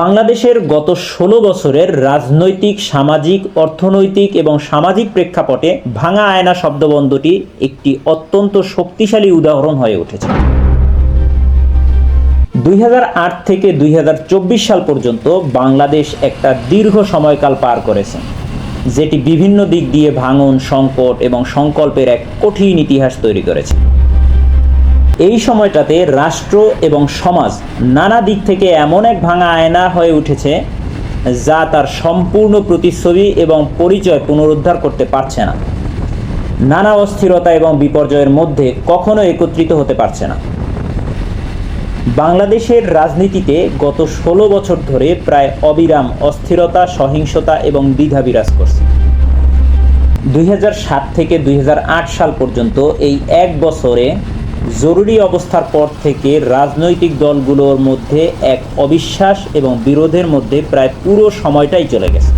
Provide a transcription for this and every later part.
বাংলাদেশের গত ষোলো বছরের রাজনৈতিক, সামাজিক, অর্থনৈতিক এবং সামাজিক প্রেক্ষাপটে ভাঙা আয়না শব্দবন্ধটি একটি অত্যন্ত শক্তিশালী উদাহরণ হয়ে উঠেছে। দুই হাজার আট থেকে দুই হাজার চব্বিশ সাল পর্যন্ত বাংলাদেশ একটা দীর্ঘ সময়কাল পার করেছে, যেটি বিভিন্ন দিক দিয়ে ভাঙন, সংকট এবং সংকল্পের এক কঠিন ইতিহাস তৈরি করেছে। এই সময়টাতে রাষ্ট্র এবং সমাজ নানা দিক থেকে এমন এক ভাঙা আয়না হয়ে উঠেছে যা তার সম্পূর্ণ প্রতিচ্ছবি এবং পরিচয় পুনরুদ্ধার করতে পারছে না। নানা অস্থিরতা এবং বিপর্যয়ের মধ্যে কখনো একত্রিত হতে পারছে না। বাংলাদেশের রাজনীতিতে গত ষোলো বছর ধরে প্রায় অবিরাম অস্থিরতা, সহিংসতা এবং দ্বিধা বিরাজ করছে। দুই হাজার সাত থেকে দুই হাজার আট সাল পর্যন্ত এই এক বছরে জরুরি অবস্থার পর থেকে রাজনৈতিক দলগুলোর মধ্যে এক অবিশ্বাস এবং বিরোধের মধ্যে প্রায় পুরো সময়টাই চলে গেছে।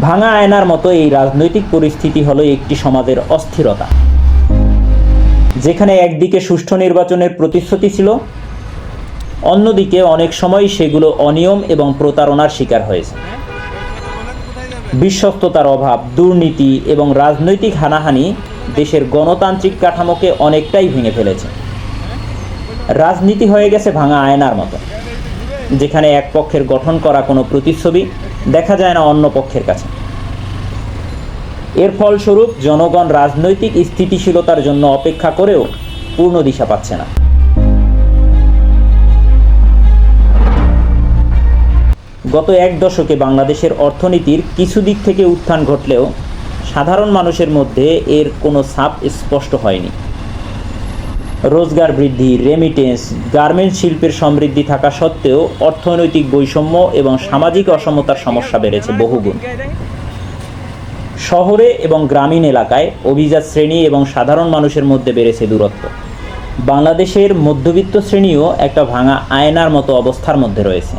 ভাঙা আয়নার মতো এই রাজনৈতিক পরিস্থিতি হলো একটি সমাজের অস্থিরতা। যেখানে একদিকে সুষ্ঠু নির্বাচনের প্রতিশ্রুতি ছিল, অন্যদিকে অনেক সময় সেগুলো অনিয়ম এবং প্রতারণার শিকার হয়েছে। বিশ্বস্ততার অভাব, দুর্নীতি এবং রাজনৈতিক হানাহানি দেশের গণতান্ত্রিক কাঠামোকে অনেকটাই ভেঙে ফেলেছে। রাজনীতি হয়ে গেছে ভাঙা আয়নার মতো। যেখানে এক পক্ষের গঠন করা কোনো প্রতিচ্ছবি দেখা যায় না অন্য পক্ষের কাছে। এর ফলস্বরূপ জনগণ রাজনৈতিক স্থিতিশীলতার জন্য অপেক্ষা করেও পূর্ণ দিশা পাচ্ছে না। গত এক দশকে বাংলাদেশের অর্থনীতির কিছু দিক থেকে উত্থান ঘটলেও সাধারণ মানুষের মধ্যে এর কোনো ছাপ স্পষ্ট হয়নি। রোজগার বৃদ্ধি রেমিটেন্স গার্মেন্টস শিল্পের সমৃদ্ধি থাকা সত্ত্বেও অর্থনৈতিক বৈষম্য এবং সামাজিক অসমতার সমস্যা বেড়েছে বহুগুণ। শহরে এবং গ্রামীণ এলাকায় অভিজাত শ্রেণি এবং সাধারণ মানুষের মধ্যে বেড়েছে দূরত্ব। বাংলাদেশের মধ্যবিত্ত শ্রেণীও একটা ভাঙা আয়নার মতো অবস্থার মধ্যে রয়েছে।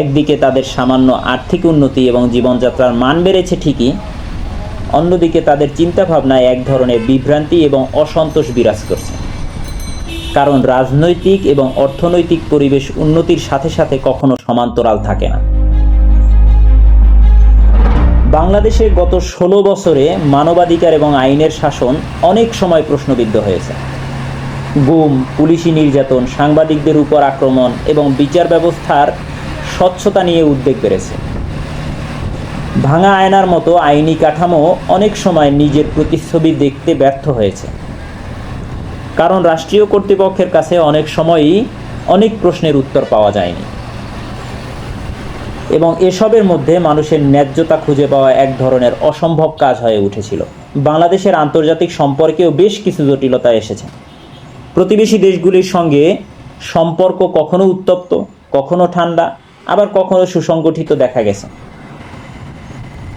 একদিকে তাদের সামান্য আর্থিক উন্নতি এবং জীবনযাত্রার মান বেড়েছে ঠিকই অন্যদিকে তাদের চিন্তাভাবনায় এক ধরনের বিভ্রান্তি এবং অসন্তোষ বিরাজ করছে। কারণ রাজনৈতিক এবং অর্থনৈতিক পরিবেশ উন্নতির সাথে সাথে কখনো সমান্তরাল থাকে না। বাংলাদেশে গত ষোলো বছরে মানবাধিকার এবং আইনের শাসন অনেক সময় প্রশ্নবিদ্ধ হয়েছে। গুম, পুলিশি নির্যাতন, সাংবাদিকদের উপর আক্রমণ এবং বিচার ব্যবস্থার স্বচ্ছতা নিয়ে উদ্বেগ বেড়েছে। ভাঙা আয়নার মতো আইনি কাঠামো অনেক সময় নিজের প্রতিচ্ছবি দেখতে ব্যর্থ হয়েছে। কারণ রাষ্ট্রীয় কর্তৃপক্ষের কাছে অনেক সময়ই অনেক প্রশ্নের উত্তর পাওয়া যায়নি। এবং এসবের মধ্যে মানুষের ন্যায্যতা খুঁজে পাওয়া এক ধরনের অসম্ভব কাজ হয়ে উঠেছিল। বাংলাদেশের আন্তর্জাতিক সম্পর্কেও বেশ কিছু জটিলতা এসেছে। প্রতিবেশী দেশগুলির সঙ্গে সম্পর্ক কখনো উত্তপ্ত, কখনো ঠান্ডা, আবার কখনো সুসংগঠিত দেখা গেছে।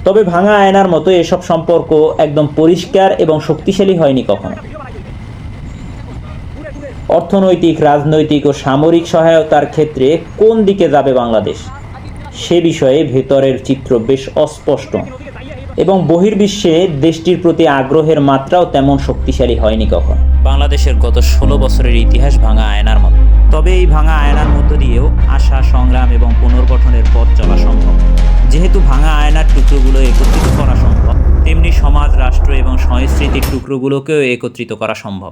তবে ভাঙা আয়নার মতো এসব সম্পর্ক একদম পরিষ্কার এবং শক্তিশালী হয়নি কখনো। অর্থনৈতিক, রাজনৈতিক ও সামরিক সহায়তার ক্ষেত্রে কোন দিকে যাবে বাংলাদেশ? সে বিষয়ে ভেতরের চিত্র বেশ অস্পষ্ট এবং বহির্বিশ্বে দেশটির প্রতি আগ্রহের মাত্রাও তেমন শক্তিশালী হয়নি কখন। বাংলাদেশের গত ষোলো বছরের ইতিহাস ভাঙা আয়নার মতো। তবে এই ভাঙা আয়নার মধ্য দিয়েও আশা, সংগ্রাম এবং পুনর্গঠনের পথ চলা সম্ভব। যেহেতু ভাঙা আয়নার টুকরোগুলো একত্রিত করা সম্ভব, তেমনি সমাজ, রাষ্ট্র এবং সংস্কৃতির টুকরোগুলোকেও একত্রিত করা সম্ভব।